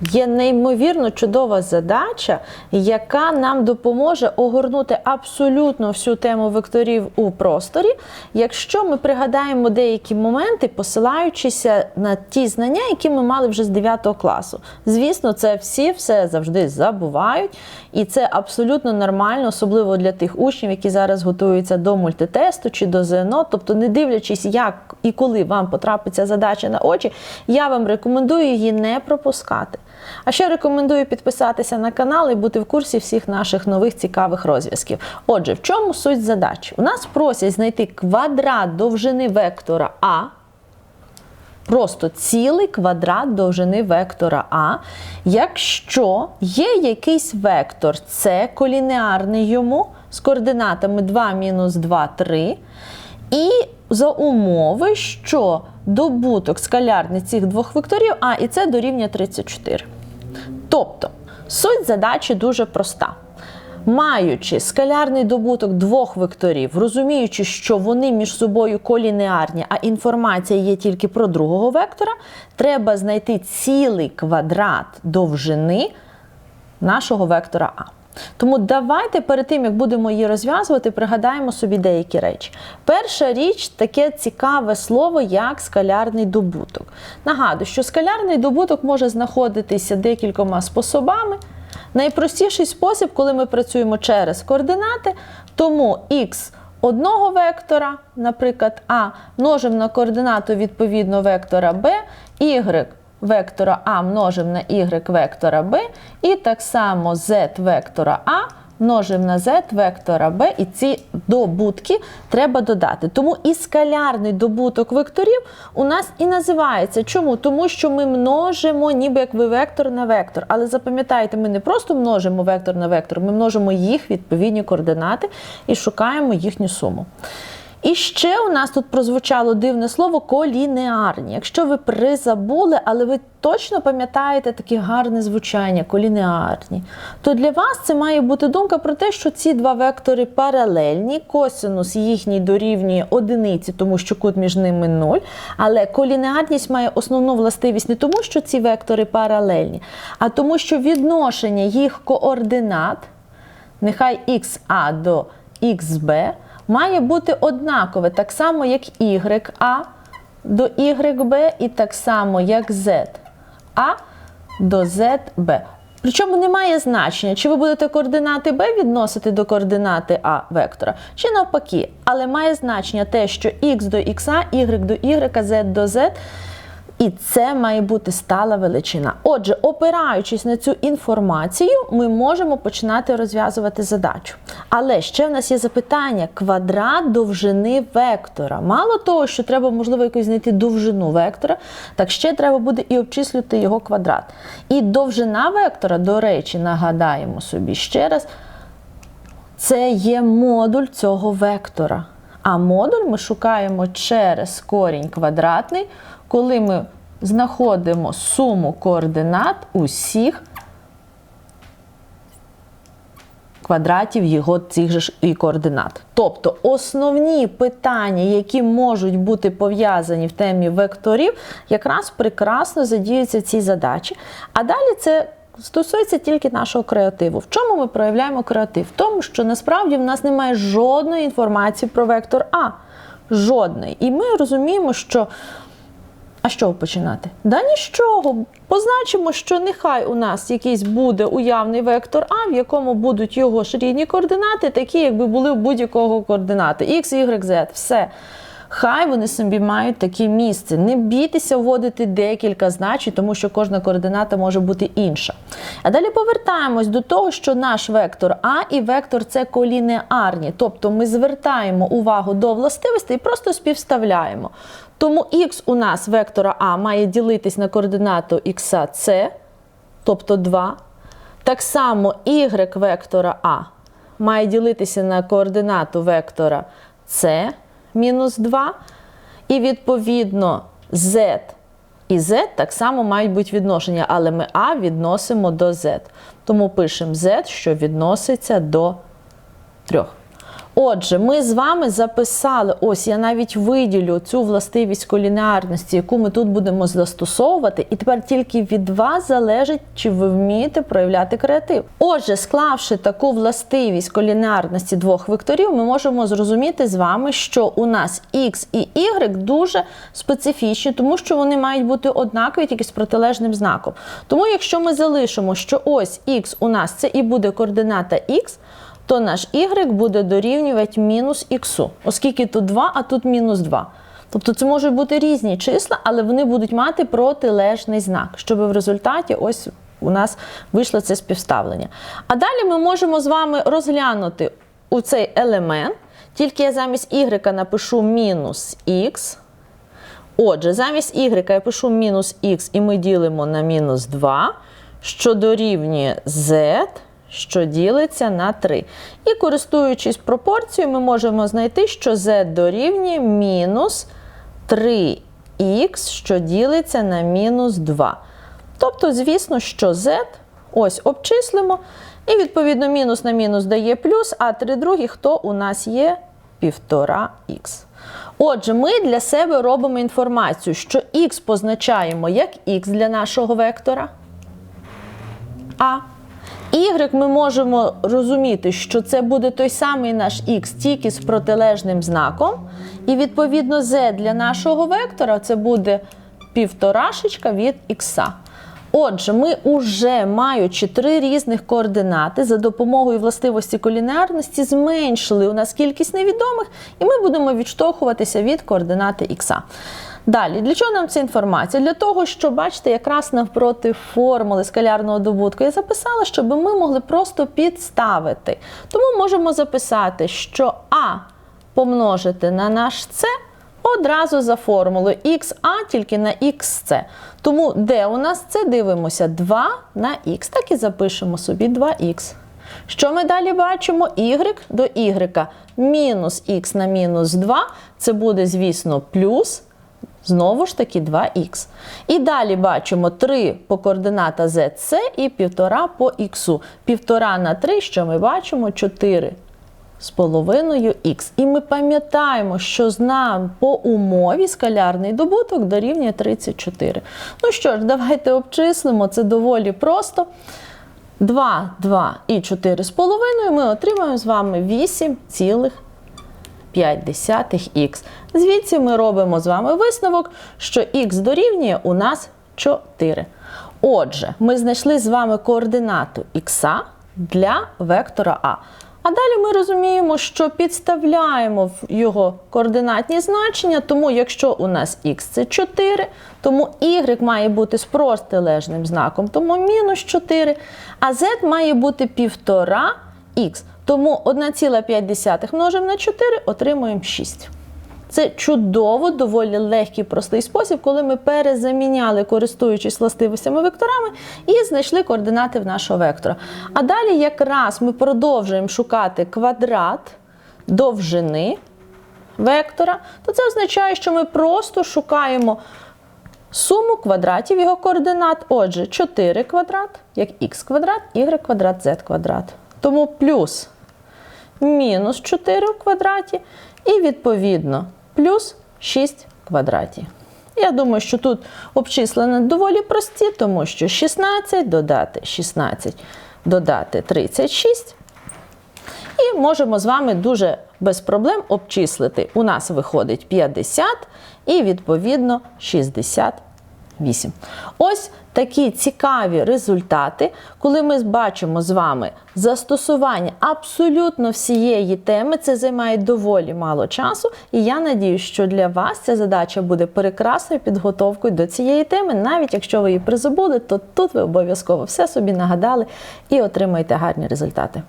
Є неймовірно чудова задача, яка нам допоможе огорнути абсолютно всю тему векторів у просторі, якщо ми пригадаємо деякі моменти, посилаючися на ті знання, які ми мали вже з 9 класу. Звісно, це всі все завжди забувають, і це абсолютно нормально, особливо для тих учнів, які зараз готуються до мультитесту чи до ЗНО. Тобто, не дивлячись, як і коли вам потрапиться задача на очі, я вам рекомендую її не пропускати. А ще рекомендую підписатися на канал і бути в курсі всіх наших нових цікавих розв'язків. Отже, в чому суть задачі? У нас просять знайти квадрат довжини вектора А. Просто цілий квадрат довжини вектора А, якщо є якийсь вектор С колінеарний йому з координатами 2, мінус 2, 3, і за умови, що добуток скалярний цих двох векторів А і С дорівнює 34. Тобто, суть задачі дуже проста. Маючи скалярний добуток двох векторів, розуміючи, що вони між собою колінеарні, а інформація є тільки про другого вектора, треба знайти цілий квадрат довжини нашого вектора А. Тому давайте перед тим, як будемо її розв'язувати, пригадаємо собі деякі речі. Перша річ таке цікаве слово, як скалярний добуток. Нагадую, що скалярний добуток може знаходитися декількома способами. Найпростіший спосіб, коли ми працюємо через координати, тому х одного вектора, наприклад, А, множимо на координату відповідно вектора b, y вектора А множимо на y вектора b, і так само z вектора А множимо на z вектора b, і ці добутки треба додати. Тому і скалярний добуток векторів у нас і називається. Чому? Тому що ми множимо ніби як ви вектор на вектор. Але запам'ятайте, ми не просто множимо вектор на вектор, ми множимо їх відповідні координати і шукаємо їхню суму. І ще у нас тут прозвучало дивне слово колінеарні. Якщо ви призабули, але ви точно пам'ятаєте таке гарне звучання колінеарні, то для вас це має бути думка про те, що ці два вектори паралельні, косинус їхній дорівнює одиниці, тому що кут між ними 0. Але колінеарність має основну властивість не тому, що ці вектори паралельні, а тому, що відношення їх координат, нехай xa до xb, має бути однакове, так само, як YA до YB, і так само, як ZA до ZB. Причому немає значення, чи ви будете координати B відносити до координати А вектора, чи навпаки. Але має значення те, що X до X, Y до Y, Z до Z. І це має бути стала величина. Отже, опираючись на цю інформацію, ми можемо починати розв'язувати задачу. Але ще в нас є запитання: квадрат довжини вектора. Мало того, що треба, можливо, якось знайти довжину вектора, так ще треба буде і обчислювати його квадрат. І довжина вектора, до речі, нагадаємо собі ще раз, це є модуль цього вектора. А модуль ми шукаємо через корінь квадратний, коли ми знаходимо суму координат усіх квадратів його цих же ж і координат. Тобто основні питання, які можуть бути пов'язані в темі векторів, якраз прекрасно задіються в цій задачі. А далі це стосується тільки нашого креативу. В чому ми проявляємо креатив? В тому, що насправді в нас немає жодної інформації про вектор А. Жодної. І ми розуміємо, що. А чого починати? Да ні з чого. Позначимо, що нехай у нас якийсь буде уявний вектор А, в якому будуть його ж рідні координати, такі, якби були у будь-якого координати. X, Y, Z. Все. Хай вони собі мають таке місце. Не бійтеся вводити декілька значень, тому що кожна координата може бути інша. А далі повертаємось до того, що наш вектор А і вектор С колінеарні. Тобто ми звертаємо увагу до властивостей і просто співставляємо. Тому х у нас вектора А має ділитись на координату х С, тобто 2. Так само y вектора А має ділитися на координату вектора С мінус 2. І відповідно z і z так само мають бути відношення, але ми А відносимо до z. Тому пишемо z, що відноситься до 3. Отже, ми з вами записали, ось я навіть виділю цю властивість колінарності, яку ми тут будемо застосовувати, і тепер тільки від вас залежить, чи ви вмієте проявляти креатив. Отже, склавши таку властивість колінарності двох векторів, ми можемо зрозуміти з вами, що у нас x і y дуже специфічні, тому що вони мають бути однакові тільки з протилежним знаком. Тому, якщо ми залишимо, що ось x у нас це і буде координата x, то наш y буде дорівнювати мінус х, оскільки тут 2, а тут мінус 2. Тобто це можуть бути різні числа, але вони будуть мати протилежний знак, щоб в результаті ось у нас вийшло це співставлення. А далі ми можемо з вами розглянути у цей елемент, тільки я замість y напишу мінус х. Отже, замість y я пишу мінус х і ми ділимо на мінус 2, що дорівнює z, що ділиться на 3. І користуючись пропорцією, ми можемо знайти, що z дорівнює мінус 3х, що ділиться на мінус 2. Тобто, звісно, що z ось обчислимо, і відповідно мінус на мінус дає плюс, а 3 другі, хто у нас є 1,5х. Отже, ми для себе робимо інформацію, що х позначаємо як х для нашого вектора. А y ми можемо розуміти, що це буде той самий наш х, тільки з протилежним знаком. І відповідно z для нашого вектора це буде півторашечка від х. Отже, ми уже маючи три різних координати за допомогою властивості колінарності, зменшили у нас кількість невідомих, і ми будемо відштовхуватися від координати х. Далі, для чого нам ця інформація? Для того, що, бачите, якраз навпроти формули скалярного добутку я записала, щоб ми могли просто підставити. Тому можемо записати, що А помножити на наш С одразу за формулою ХА тільки на XC. Тому де у нас це дивимося 2 на х. Так і запишемо собі 2х. Що ми далі бачимо? Y до Y. Мінус х на мінус 2 це буде, звісно, плюс. Знову ж таки 2х. І далі бачимо 3 по координата ZC і 1,5 по х. 1,5 на 3, що ми бачимо? 4 з половиною х. І ми пам'ятаємо, що нам по умові скалярний добуток дорівнює 34. Ну що ж, давайте обчислимо, це доволі просто. 2, 2 і 4 з половиною ми отримаємо з вами 8,5х. Звідси ми робимо з вами висновок, що х дорівнює у нас 4. Отже, ми знайшли з вами координату х для вектора А. А далі ми розуміємо, що підставляємо його координатні значення, тому якщо у нас х це 4, тому y має бути з протилежним знаком, тому мінус 4, а z має бути 1,5х. Тому 1,5 множимо на 4, отримуємо 6. Це чудово, доволі легкий, простий спосіб, коли ми перезаміняли, користуючись властивостями векторами, і знайшли координати в нашого вектора. А далі якраз ми продовжуємо шукати квадрат довжини вектора, то це означає, що ми просто шукаємо суму квадратів його координат. Отже, 4 квадрат, як х квадрат, y квадрат, z квадрат. Тому плюс мінус 4 в квадраті, і відповідно плюс 6 квадратів. Я думаю, що тут обчислення доволі прості, тому що 16 додати 16 додати 36. І можемо з вами дуже без проблем обчислити. У нас виходить 50 і, відповідно, 68. Ось такі цікаві результати, коли ми бачимо з вами застосування абсолютно всієї теми. Це займає доволі мало часу. І я надію, що для вас ця задача буде прекрасною підготовкою до цієї теми. Навіть якщо ви її призабули, то тут ви обов'язково все собі нагадали і отримаєте гарні результати.